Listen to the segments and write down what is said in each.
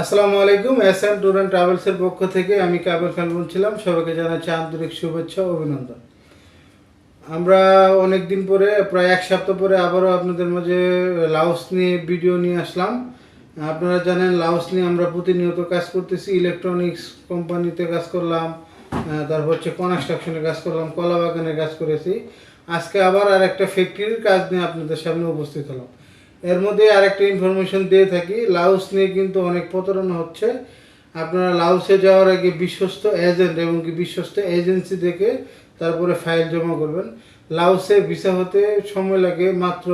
আসসালামু আলাইকুম, S M tour and ট্রাভেলসের পক্ষ থেকে আমি কাবের খান বলছিলাম, সবাইকে জানাচ্ছি আন্তরিক শুভেচ্ছা অভিনন্দন। আমরা অনেক দিন পরে, প্রায় এক সপ্তাহ পরে আবারও আপনাদের মাঝে লাউস নিয়ে ভিডিও নিয়ে আসলাম। আপনারা জানেন, লাউস নিয়ে আমরা প্রতিনিয়ত কাজ করতেছি, ইলেকট্রনিক্স কোম্পানিতে কাজ করলাম তারপর হচ্ছে কনস্ট্রাকশনে কাজ করলাম কলা বাগানে কাজ করেছি। আজকে আবার আর একটা ফ্যাক্টরির কাজ নিয়ে আপনাদের সামনে উপস্থিত হলাম। এর মধ্যে আরেকটা ইনফরমেশন দিয়ে থাকি, লাউস নিয়ে কিন্তু অনেক প্রতারণা হচ্ছে। আপনারা লাউসে যাওয়ার আগে বিশ্বস্ত এজেন্ট এবং কি বিশ্বস্ত এজেন্সি দেখে তারপরে ফাইল জমা করবেন। লাউসে ভিসা হতে সময় লাগে মাত্র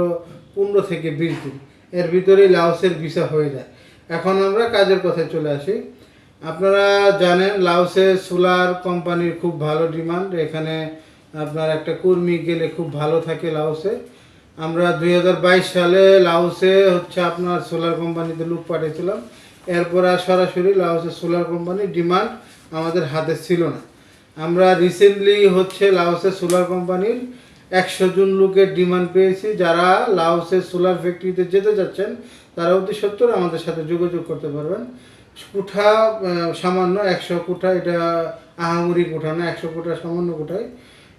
পনেরো থেকে বিশ দিন। এর ভিতরেই লাউসের ভিসা হয়ে যায়। এখন আমরা কাজের কথায় চলে আসি। আপনারা জানেন, লাউসে সোলার কোম্পানির খুব ভালো ডিমান্ড এখানে আপনার একটা কর্মী গেলে খুব ভালো থাকে লাউসে। আমরা দুই হাজার বাইশ সালে লাউসে হচ্ছে আপনার সোলার কোম্পানিতে লোক পাঠিয়েছিলাম। এরপর আর সরাসরি লাউসের সোলার কোম্পানির ডিমান্ড আমাদের হাতে ছিল না। আমরা রিসেন্টলি হচ্ছে লাউসের সোলার কোম্পানির একশো জন লোকের ডিমান্ড পেয়েছি। যারা লাউসের সোলার ফ্যাক্টরিতে যেতে যাচ্ছেন, তারা অতি সত্তর আমাদের সাথে যোগাযোগ করতে পারবেন। কুঠা সামান্য একশো কুঠা, এটা আহামরি কুঠা না, একশো কুঠা সামান্য কুঠায়।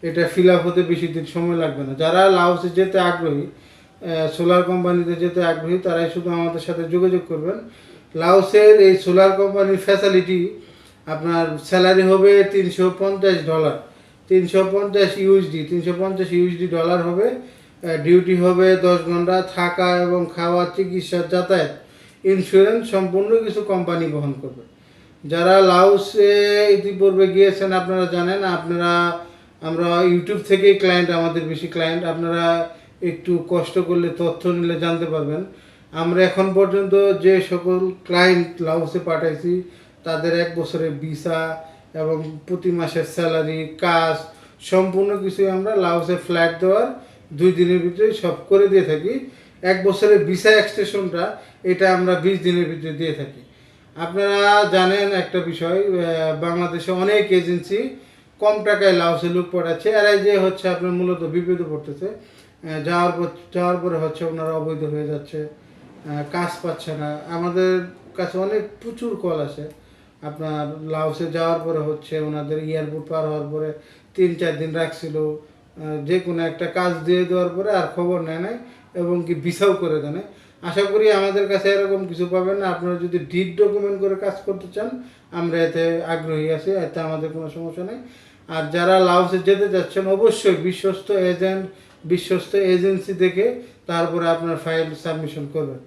এটা ফিল আপ হতে বেশি দিন সময় লাগবে না। যারা লাউসে যেতে আগ্রহী সোলার কোম্পানিতে যেতে আগ্রহী, তারাই শুধু আমাদের সাথে যোগাযোগ করবেন। লাউসের এই সোলার কোম্পানির ফ্যাসিলিটি আপনার স্যালারি হবে তিনশো পঞ্চাশ ডলার তিনশো পঞ্চাশ ইউএসডি তিনশো পঞ্চাশ ইউএসডি ডলার হবে। ডিউটি হবে দশ ঘণ্টা থাকা এবং খাওয়া, চিকিৎসা, যাতায়াত ইন্স্যুরেন্স সম্পূর্ণ কিছু কোম্পানি বহন করবে। যারা লাউসে ইতিপূর্বে গিয়েছেন, আপনারা জানেন, আপনারা আমরা ইউটিউব থেকেই ক্লায়েন্ট আমাদের বেশি ক্লায়েন্ট আপনারা একটু কষ্ট করলে, তথ্য নিলে জানতে পারবেন। আমরা এখন পর্যন্ত যে সকল ক্লায়েন্ট লাউসে পাঠাইছি, তাদের এক বছরের ভিসা এবং প্রতি মাসের স্যালারি কাজ, সম্পূর্ণ কিছুই আমরা লাউসে ফ্ল্যাট দেওয়ার দুই দিনের ভিতরে সব করে দিয়ে থাকি। এক বছরের ভিসা এক্সটেশনটা এটা আমরা বিশ দিনের ভিতরে দিয়ে থাকি। আপনারা জানেন একটা বিষয় বাংলাদেশে অনেক এজেন্সি কম টাকায় লাউসে লোক পড়াচ্ছে এরাই যে হচ্ছে আপনার মূলত বিপদে পড়তেছে। যাওয়ার পর যাওয়ার পরে হচ্ছে ওনারা অবৈধ হয়ে যাচ্ছে। কাজ পাচ্ছে না। আমাদের কাছে অনেক প্রচুর কল আছে আপনার লাউসে যাওয়ার পরে হচ্ছে ওনাদের এয়ারপোর্ট পার হওয়ার পরে তিন চার দিন রাখছিল। যে কোনো একটা কাজ দিয়ে দেওয়ার পরে আর খবর নেয় নাই এবং কি ভিসাও করে দেয়। আশা করি আমাদের কাছে এরকম কিছু পাবেন না। আপনারা যদি ডিড ডকুমেন্ট করে কাজ করতে চান, আমরা এতে আগ্রহী আছি, এতে আমাদের কোনো সমস্যা নেই। আর যারা লাউসে যেতে যাচ্ছেন অবশ্যই বিশ্বস্ত এজেন্ট বিশ্বস্ত এজেন্সি দেখে তারপরে আপনার ফাইল সাবমিশন করবেন।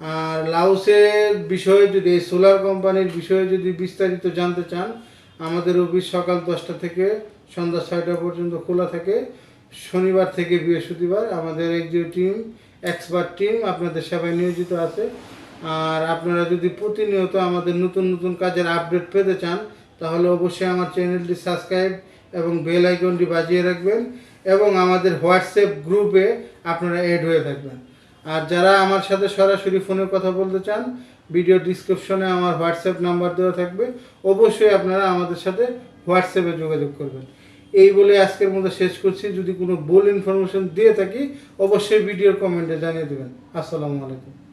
আর লাউসের বিষয়ে যদি, এই সোলার কোম্পানির বিষয়ে যদি বিস্তারিত জানতে চান, আমাদের অফিস সকাল দশটা থেকে সন্ধ্যা ছয়টা পর্যন্ত খোলা থাকে। শনিবার থেকে বৃহস্পতিবার আমাদের একজন টিম এক্সপার্ট টিম আপনাদের সেবায় নিয়োজিত আছে। আর আপনারা যদি প্রতিনিয়ত আমাদের নতুন নতুন কাজের আপডেট পেতে চান, তাহলে অবশ্যই আমার চ্যানেলটি সাবস্ক্রাইব এবং বেল আইকনটি বাজিয়ে রাখবেন এবং আমাদের হোয়াটসঅ্যাপ গ্রুপে আপনারা অ্যাড হয়ে থাকবেন। আর যারা আমার সাথে সরাসরি ফোনে কথা বলতে চান ভিডিও ডিসক্রিপশনে আমার হোয়াটসঅ্যাপ নাম্বার দেওয়া থাকবে। অবশ্যই আপনারা আমাদের সাথে হোয়াটসঅ্যাপে যোগাযোগ করবেন। এই বলে আজকের মধ্যে শেষ করছি। যদি কোনো ভুল ইনফরমেশন দিয়ে থাকি, অবশ্যই ভিডিওর কমেন্টে জানিয়ে দেবেন। আসসালামু আলাইকুম।